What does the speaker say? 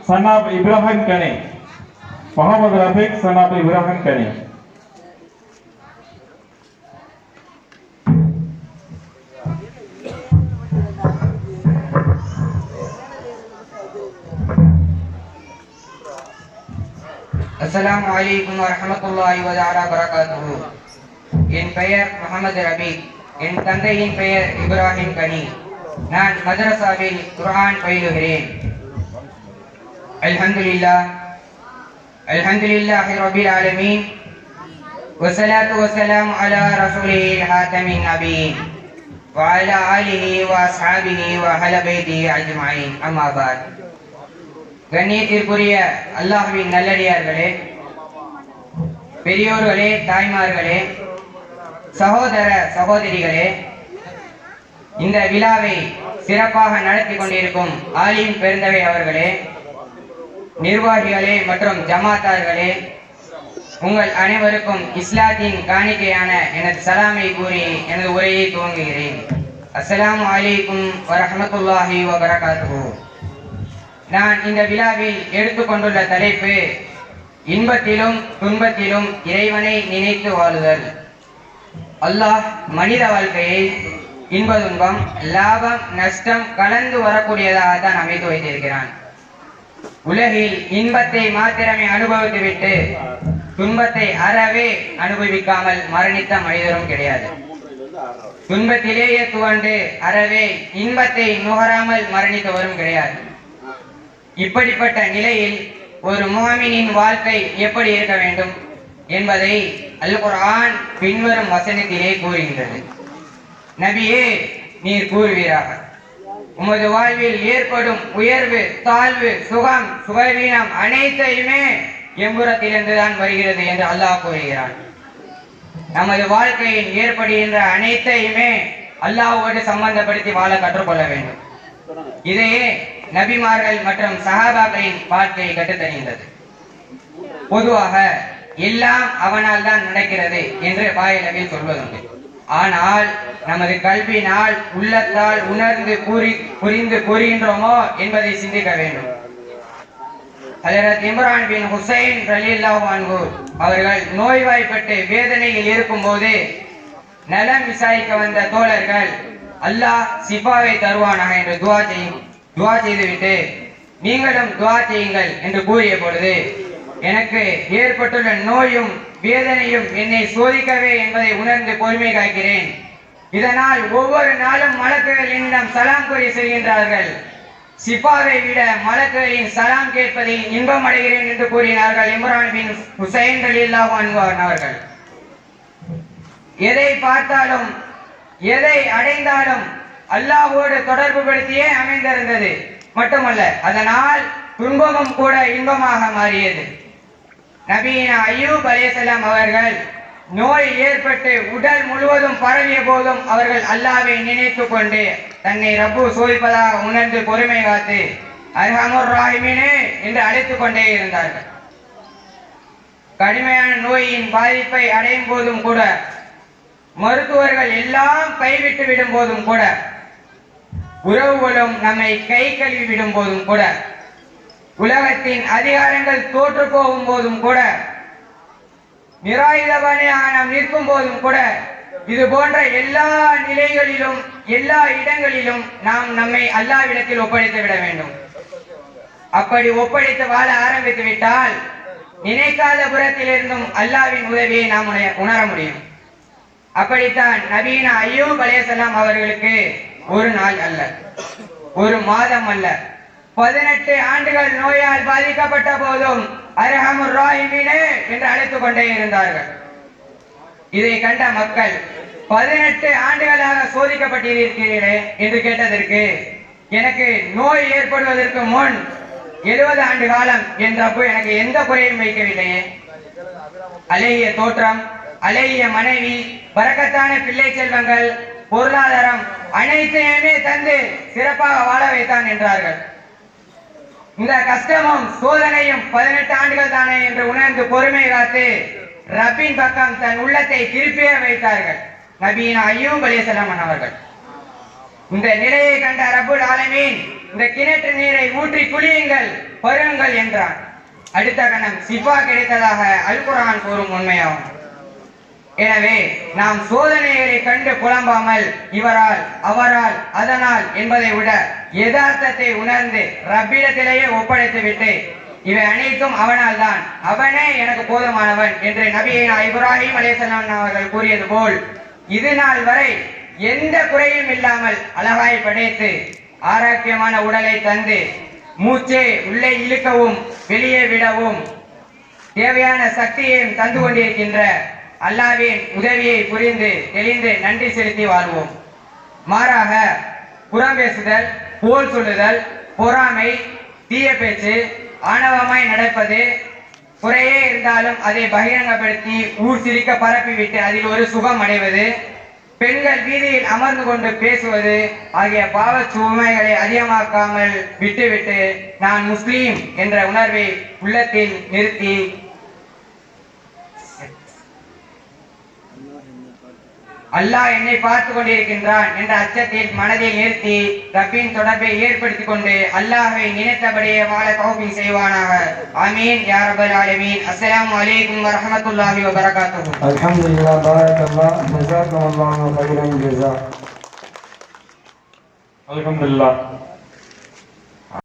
son of Ibrahim Kane. Muhammad Rafiq, son of Ibrahim Kane. அஸ்லாம் அலைக்கும் வரமத்துல்லாஹி வதஆலா பரகாத்துஹு என் பெயர் முகமது ரபி என் தந்தையின் பெயர் இப்ராஹிம் கனி நான் மதரசாவில் குரான் பயிலுகிறேன் அல்ஹம்துலில்லாஹ் அல்ஹம்துலில்லாஹி ரபில் ஆலமீன் والصلاة والسلام على رسوله الحاتم النبيين وعلى آله وأصحابه وأهل بيته أجمعين أما بعد கண்ணியத்திற்குரிய அல்லாஹ்வின் நல்லடியார்களே பெரியோர்களே தாய்மார்களே சகோதர சகோதரிகளே இந்த விழாவை சிறப்பாக நடத்தி கொண்டிருக்கும் ஆலிம் பெருந்தவை அவர்களே நிர்வாகிகளே மற்றும் ஜமாத்தார்களே உங்கள் அனைவருக்கும் இஸ்லாத்தின் காணிக்கையான எனது சலாமை கூறி எனது உரையை துவங்குகிறேன். அஸ்லாம் அலைக்கும் வரமத்துல்லாஹி வபரகாத்து நான் இந்த விழாவில் எடுத்துக்கொண்டுள்ள தலைப்பு இன்பத்திலும் துன்பத்திலும் இறைவனை நினைத்து வாழுதல். அல்லாஹ் மனித வாழ்க்கையை இன்ப துன்பம் லாபம் நஷ்டம் கலந்து வரக்கூடியதாக தான் அமைத்து வைத்திருக்கிறான். உலகில் இன்பத்தை மாத்திரமே அனுபவித்துவிட்டு துன்பத்தை அறவே அனுபவிக்காமல் மரணித்த மனிதரும் கிடையாது. துன்பத்திலேயே துவண்டு அறவே இன்பத்தை நுகராமல் மரணித்தவரும் கிடையாது. இப்படிப்பட்ட நிலையில் ஒரு முகமினின் வாழ்க்கை எப்படி இருக்க வேண்டும் என்பதை அல் பின்வரும் வசனத்திலே கூறுகின்றது. நபியே நீர் கூறுவீராக. உமது வாழ்வில் ஏற்படும் உயர்வு தாழ்வு சுகம் சுகவீனம் அனைத்தையுமே எம்புறத்திலிருந்து தான் வருகிறது என்று அல்லாஹ் கூறுகிறான். நமது வாழ்க்கையில் ஏற்படுகின்ற அனைத்தையுமே அல்லாஹோடு சம்பந்தப்படுத்தி வாழ கற்றுக்கொள்ள வேண்டும். இதையே நபிமார்கள் மற்றும் சஹாபாக்களின் வாழ்க்கையை கற்றுத்தருகின்றது. பொதுவாக எல்லாம் அவனால் தான் நடக்கிறது என்று வாயிலவில் சொல்வதுண்டு. ஆனால் நமது கல்வினால் உள்ளத்தால் உணர்ந்து கூறி புரிந்து கூறுகின்றோமோ என்பதை சிந்திக்க வேண்டும். ஹஜரத் இம்ரான் பின் ஹுசைன் ரலியல்லாஹு அன்ஹு அவர்கள் நோய்வாய்ப்பட்டு வேதனையில் இருக்கும் போது நலம் விசாரிக்க வந்த தோழர்கள் அல்லாஹ் சிபாவை தருவானாக என்று துவா செய்யும் துவா செய்துவிட்டு நீங்களும் துவா செய்யுங்கள் என்று கூறிய பொழுது எனக்கு ஏற்பட்டுள்ள நோயும் வேதனையும் என்னை சோதிக்கவே என்பதை உணர்ந்து பொறுமை காக்கிறேன். இதனால் ஒவ்வொரு நாளும் மலக்குகள் என்னிடம் சலாம் கூறி செல்கின்றார்கள். சிப்பாவை விட மலக்குகளின் சலாம் கேட்பதில் இன்பம் அடைகிறேன் என்று கூறினார்கள் இம்ரான் பின் ஹுசைன் ரலியல்லாஹு அவர்கள். எதை பார்த்தாலும் எதை அடைந்தாலும் அல்லாஹோடு தொடர்பு படுத்தியே அமைந்திருந்தது. மட்டுமல்ல அதனால் துன்பமும் கூட இன்பமாக மாறியது. நபீன அய்யூப் அலேசலாம் அவர்கள் நோய் ஏற்பட்டு உடல் முழுவதும் பரவிய போதும் அவர்கள் அல்லாவை நினைத்து கொண்டு தன்னை ரப்பு சோதிப்பதாக உணர்ந்து பொறுமை காத்து அர்ஹமுர் ராஹிமினே என்று அழைத்துக் கொண்டே இருந்தார்கள். கடுமையான நோயின் பாதிப்பை அடையும் போதும் கூட மருத்துவர்கள் எல்லாம் கைவிட்டு விடும் போதும் கூட உறவுகளும் நம்மை கை கழுவி விடும் போதும் கூட உலகத்தின் அதிகாரங்கள் தோற்று போகும் போதும் கூட நிராயுதபாணியாக நாம் நிற்கும் போதும் கூட இது போன்ற எல்லா நிலைகளிலும் எல்லா இடங்களிலும் நாம் நம்மை அல்லாவிடத்தில் ஒப்படைத்து விட வேண்டும். அப்படி ஒப்படைத்து வாழ ஆரம்பித்து விட்டால் நினைக்காத புறத்திலிருந்தும் அல்லாவின் உதவியை நாம் உணர- உணர முடியும். அப்படித்தான் நவீன ஐயூப் அலைஹிஸ்ஸலாம் அவர்களுக்கு ஒரு நாள் அல்ல ஒரு மாதம் அல்ல பதினெட்டு ஆண்டுகள் நோயால் பாதிக்கப்பட்ட போதும் அரஹமுர் ராஹிமீனே என்று அழைத்துக் கொண்டே இருந்தார்கள். இதை கண்ட மக்கள் பதினெட்டு ஆண்டுகளாக சோதிக்கப்பட்டிருக்கிறீர்களே என்று கேட்டதற்கு எனக்கு நோய் ஏற்படுவதற்கு முன் எழுபது ஆண்டு காலம் என்றப்போ எனக்கு எந்த குறையும் வைக்கவில்லையே அழகிய தோற்றம் அழகிய மனைவி பறக்கத்தான பிள்ளை செல்வங்கள் பொருளாதாரம் அனைத்தையுமே தந்து சிறப்பாக வாழ வைத்தான் என்றார்கள். இந்த கஷ்டமும் சோதனையும் பதினெட்டு ஆண்டுகள் தானே என்று உணர்ந்து பொறுமை காத்து ரப்பின் பக்கம் தன் உள்ளத்தை திருப்பியே வைத்தார்கள். நபீன ஐயூப் அலிசலாமன் அவர்கள். இந்த நிலையை கண்ட ரபுல் ஆலமீன் இந்த கிணற்று நீரை ஊற்றி குளியுங்கள் பருங்கள் என்றான். அடுத்த கணம் சிஃபா கிடைத்ததாக அல்குரான் கூறும் உண்மையாகும். எனவே நாம் சோதனைகளை கண்டு புலம்பாமல் இவரால் அவரால் அதனால் என்பதை விட யதார்த்தத்தை உணர்ந்து ரப்பிடத்திலேயே ஒப்படைத்து விட்டு இவை அனைத்தும் அவனால் தான் அவனே எனக்கு போதுமானவன் என்று நபியை இப்ராஹிம் அலைஹிஸ்ஸலாம் அவர்கள் கூறியது போல் இது நாள் வரை எந்த குறையும் இல்லாமல் அழகாய் படைத்து ஆரோக்கியமான உடலை தந்து மூச்சே உள்ளே இழுக்கவும் வெளியே விடவும் தேவையான சக்தியையும் தந்து கொண்டிருக்கின்ற அல்லாவின் உதவியை புரிந்து தெளிந்து நன்றி செலுத்தி வாழ்வோம். மாறாக புறம் பேசுதல் போல் சொல்லுதல் பொறாமை தீய பேச்சு ஆணவமாய் நடப்பது குறையே இருந்தாலும் அதை பகிரங்கப்படுத்தி ஊர் சிரிக்க பரப்பிவிட்டு அதில் ஒரு சுகம் அடைவது பெண்கள் வீதியில் அமர்ந்து கொண்டு பேசுவது ஆகிய பாவ சுமைகளை அதிகமாக்காமல் விட்டுவிட்டு நான் முஸ்லீம் என்ற உணர்வை உள்ளத்தில் நிறுத்தி அல்லாஹ் என்னை பார்த்து கொண்டிருக்கின்றான் என்ற அச்சத்தில் மனதை நிறுத்தி ரப்பின் தொடர்பை ஏற்படுத்திக் கொண்டு அல்லாஹை நினைத்தபடியே வாழ தௌபின் செய்வானாக. ஆமீன். யா ரப்பல் ஆலமீன். அஸ்ஸலாமு அலைக்கும் வரஹ்மத்துல்லாஹி வ அல்ஹம்துலில்லாஹ் பாரக்கல்லாஹ். ஜஸாக்கல்லாஹு ஹைரன் ஜஸா. அல்ஹம்துலில்லாஹ்.